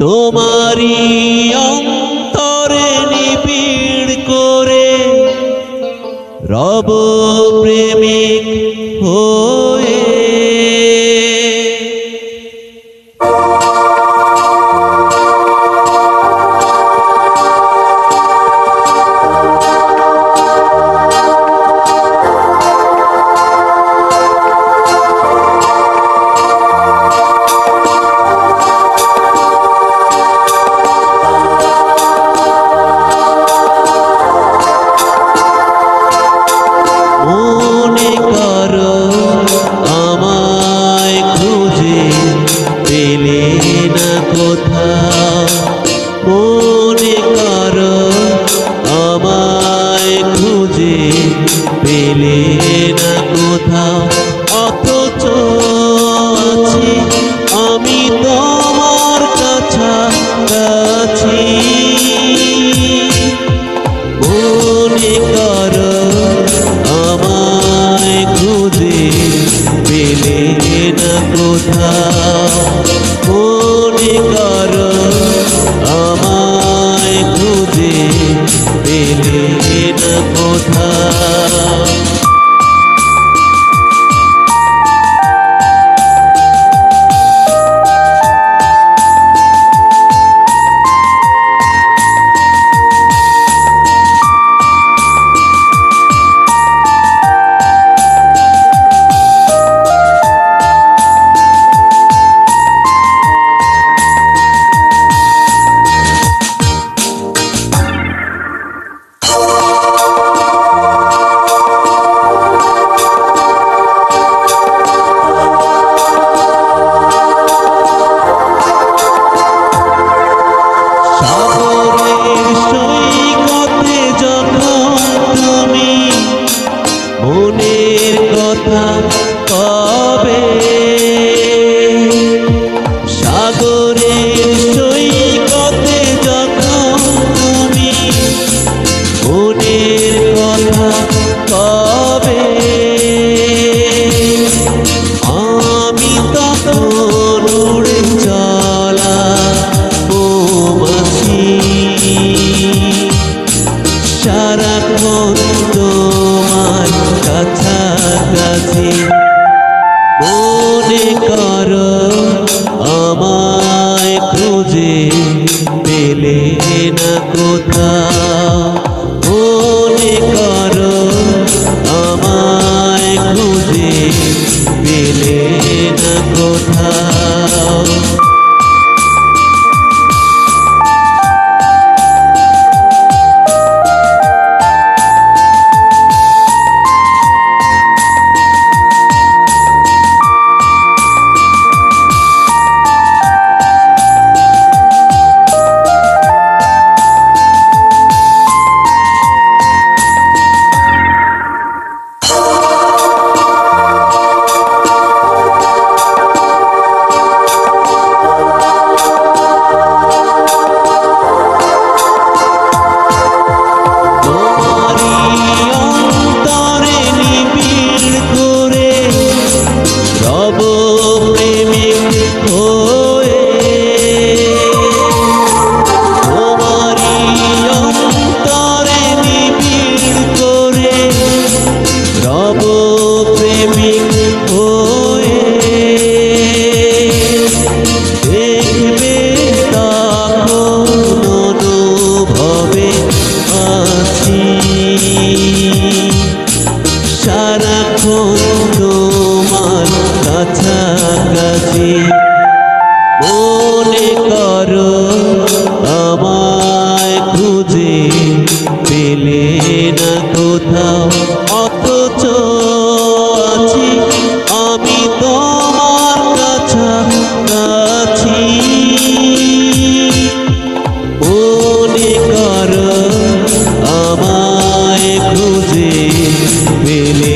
তোমারি অন্তরে নিবিড় করে রব প্রেমিক হোক মেলে না কথা মনে কর আমায় খুঁজে পেলে না কোথাও কোথা কোন de রাখো তোমার কাছাকাছি। মনে করো, আমায় খুঁজে পেলে না কোথাও। অথচ আছি আমি তোমার কাছাকাছি। মনে করো, আমায় খুঁজে পেলে